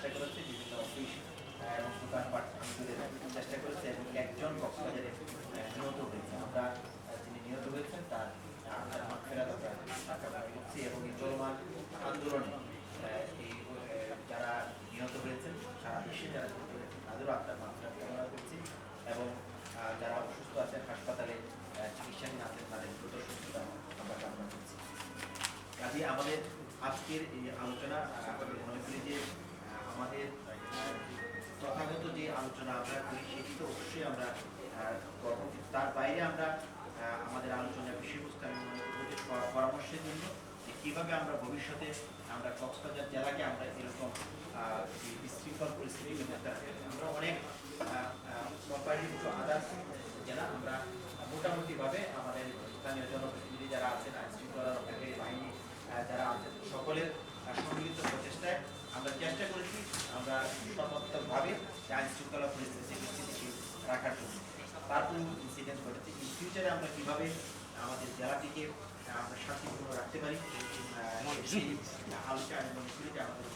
চেষ্টা করেছে বিভিন্ন অফিস এবং দোকানপাট ঘুরে চেষ্টা করেছে এবং একজন কক্সবাজারে নিহত হয়েছে। আমরা যিনি নিহত হয়েছেন, তার আত্মার মাঠ ফেরাত আমরা কামনা করছি এবং এই চলমান আন্দোলনে এই যারা নিহত হয়েছেন, সারা বিশ্বে যারা নিহত হয়েছেন, তাদেরও আত্মার মাত্রা কামনা করছি এবং যারা অসুস্থ আছেন, হাসপাতালে চিকিৎসাধীন আছেন, তাদের দ্রুত সুস্থতা আমরা কামনা করছি। কাজে আমাদের আজকের এই আলোচনা আলোচনা আমরা করি সেটি অবশ্যই আমরা করব। তার বাইরে আমরা আমাদের আলোচনার বিষয়বস্তু আমি মনে করব পরামর্শের জন্য যে কীভাবে আমরা ভবিষ্যতে আমরা কক্সবাজার জেলাকে আমরা এরকম বিশৃঙ্খল পরিস্থিতি আমরা অনেক কোম্পানির আদার্স জেলা আমরা মোটামুটিভাবে আমাদের স্থানীয় জনপ্রতিনিধি যারা আছেন, আইন শৃঙ্খলা রক্ষাকারী বাহিনী যারা আছেন, সকলের সম্মিলিত প্রচেষ্টায় আমরা চেষ্টা করেছি, আমরা সর্বাত্মকভাবে যে আইন শৃঙ্খলা পরিস্থিতি রাখার জন্য। তারপর ইনসিডেন্ট ঘটেছে। ইন ফিউচারে আমরা কীভাবে আমাদের জেলাটিকে আমরা শান্তিপূর্ণ রাখতে পারি? আলোচনা এবং আমাদের